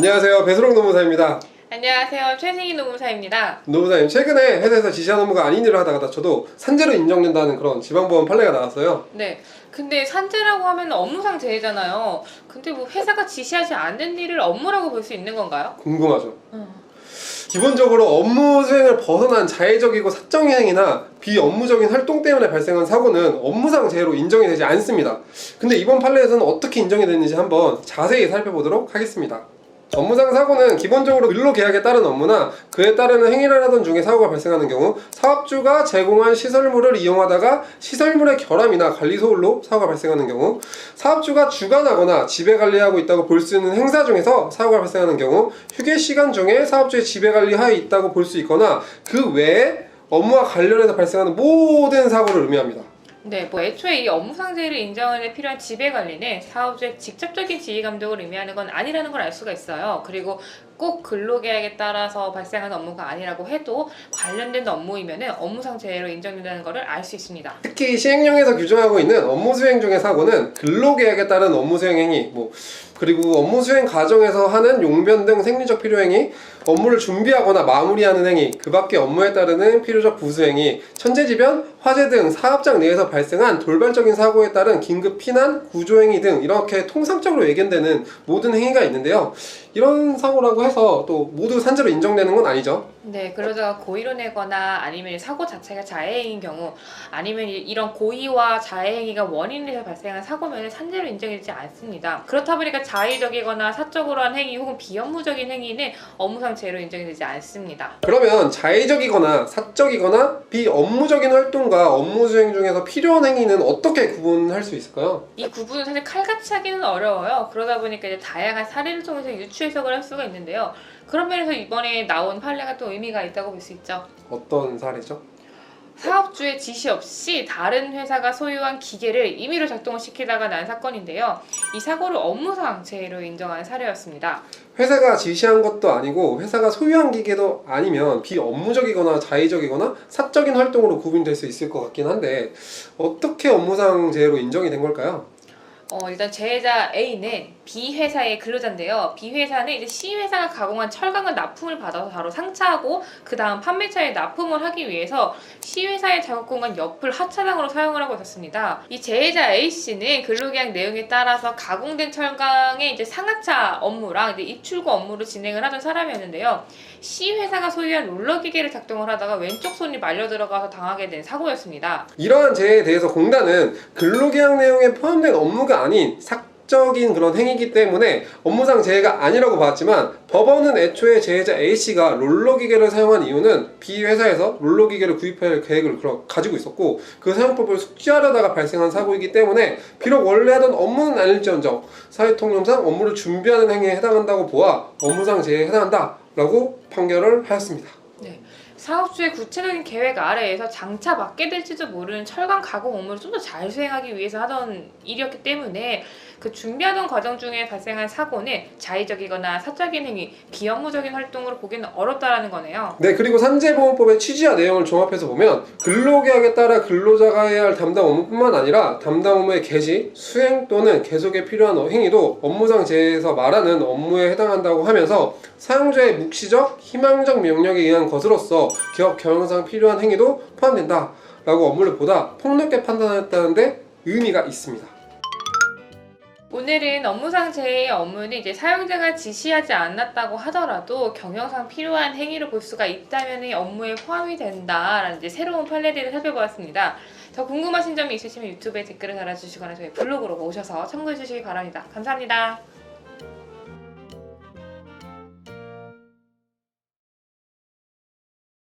안녕하세요. 배수롱 노무사입니다. 안녕하세요. 최승희 노무사입니다. 노무사님, 최근에 회사에서 지시한 업무가 아닌 일을 하다가 다쳐도 산재로 인정된다는 그런 지방보험 판례가 나왔어요. 네. 근데 산재라고 하면 업무상 재해잖아요. 근데 뭐 회사가 지시하지 않는 일을 업무라고 볼 수 있는 건가요? 궁금하죠? 음. 기본적으로 업무 수행을 벗어난 자의적이고 사적 행위나 비업무적인 활동 때문에 발생한 사고는 업무상 재해로 인정이 되지 않습니다. 근데 이번 판례에서는 어떻게 인정이 됐는지 한번 자세히 살펴보도록 하겠습니다. 업무상 사고는 기본적으로 근로 계약에 따른 업무나 그에 따르는 행위를 하던 중에 사고가 발생하는 경우 사업주가 제공한 시설물을 이용하다가 시설물의 결함이나 관리 소홀로 사고가 발생하는 경우 사업주가 주관하거나 지배 관리하고 있다고 볼 수 있는 행사 중에서 사고가 발생하는 경우 휴게 시간 중에 사업주의 지배 관리하에 있다고 볼 수 있거나 그 외에 업무와 관련해서 발생하는 모든 사고를 의미합니다. 네, 뭐 애초에 이 업무상 재해를 인정하는 데 필요한 지배 관리는 사업주의 직접적인 지휘 감독을 의미하는 건 아니라는 걸 알 수가 있어요. 그리고 꼭 근로계약에 따라서 발생하는 업무가 아니라고 해도 관련된 업무이면은 업무상 재해로 인정된다는 것을 알 수 있습니다. 특히 시행령에서 규정하고 있는 업무 수행 중의 사고는 근로계약에 따른 업무 수행 행위, 뭐 그리고 업무 수행 과정에서 하는 용변 등 생리적 필요 행위, 업무를 준비하거나 마무리하는 행위, 그밖에 업무에 따르는 필요적 부수 행위, 천재지변, 화재 등 사업장 내에서 발생한 돌발적인 사고에 따른 긴급 피난, 구조 행위 등 이렇게 통상적으로 예견되는 모든 행위가 있는데요. 이런 사고라고 해서 또 모두 산재로 인정되는 건 아니죠. 네, 그러다가 고의로 내거나 아니면 사고 자체가 자해행위인 경우 아니면 이- 이런 고의와 자해행위가 원인이 돼서 발생한 사고면 산재로 인정되지 않습니다. 그렇다 보니까 자의적이거나 사적으로 한 행위 혹은 비업무적인 행위는 업무상 재해로 인정이 되지 않습니다. 그러면 자의적이거나 사적이거나 비업무적인 활동과 업무 수행 중에서 필요한 행위는 어떻게 구분할 수 있을까요? 이 구분은 사실 칼같이 하기는 어려워요. 그러다 보니까 이제 다양한 사례를 통해서 유추 해석을 할 수가 있는데요. 그런 면에서 이번에 나온 판례가 또 의미가 있다고 볼 수 있죠. 어떤 사례죠? 사업주의 지시 없이 다른 회사가 소유한 기계를 임의로 작동을 시키다가 난 사건인데요. 이 사고를 업무상 재해로 인정한 사례였습니다. 회사가 지시한 것도 아니고 회사가 소유한 기계도 아니면 비업무적이거나 자의적이거나 사적인 활동으로 구분될 수 있을 것 같긴 한데 어떻게 업무상 재해로 인정이 된 걸까요? 어, 일단 재해자 A는 B 회사의 근로자인데요. B 회사는 이제 C 회사가 가공한 철강을 납품을 받아서 바로 상차하고 그 다음 판매차에 납품을 하기 위해서 C 회사의 작업 공간 옆을 하차장으로 사용을 하고 있었습니다. 이 재해자 A 씨는 근로계약 내용에 따라서 가공된 철강의 이제 상하차 업무랑 이제 입출고 업무를 진행을 하던 사람이었는데요. C 회사가 소유한 롤러 기계를 작동을 하다가 왼쪽 손이 말려 들어가서 당하게 된 사고였습니다. 이러한 재해에 대해서 공단은 근로계약 내용에 포함된 업무가 아닌 사적인 그런 행위이기 때문에 업무상 재해가 아니라고 봤지만 법원은 애초에 재해자 A씨가 롤러 기계를 사용한 이유는 B 회사에서 롤러 기계를 구입할 계획을 가지고 있었고 그 사용법을 숙지하려다가 발생한 사고이기 때문에 비록 원래 하던 업무는 아닐지언정 사회통념상 업무를 준비하는 행위에 해당한다고 보아 업무상 재해에 해당한다 라고 판결을 하였습니다. 사업주의 구체적인 계획 아래에서 장차 맡게 될지도 모르는 철강 가공 업무를 좀 더 잘 수행하기 위해서 하던 일이었기 때문에 그 준비하던 과정 중에 발생한 사고는 자의적이거나 사적인 행위, 비업무적인 활동으로 보기는 어렵다라는 거네요. 네, 그리고 산재보험법의 취지와 내용을 종합해서 보면 근로계약에 따라 근로자가 해야 할 담당 업무뿐만 아니라 담당 업무의 개시, 수행 또는 계속에 필요한 행위도 업무상 재해에서 말하는 업무에 해당한다고 하면서 사용자의 묵시적, 희망적 명령에 의한 것으로서 기업 경영상 필요한 행위도 포함된다. 라고 업무를 보다 폭넓게 판단했다는데 의미가 있습니다. 오늘은 업무상 재해의 업무는 이제 사용자가 지시하지 않았다고 하더라도 경영상 필요한 행위로 볼 수가 있다면 업무에 포함이 된다라는 이제 새로운 판례들을 살펴보았습니다. 더 궁금하신 점이 있으시면 유튜브에 댓글을 달아주시거나 저희 블로그로 오셔서 참고해 주시기 바랍니다. 감사합니다.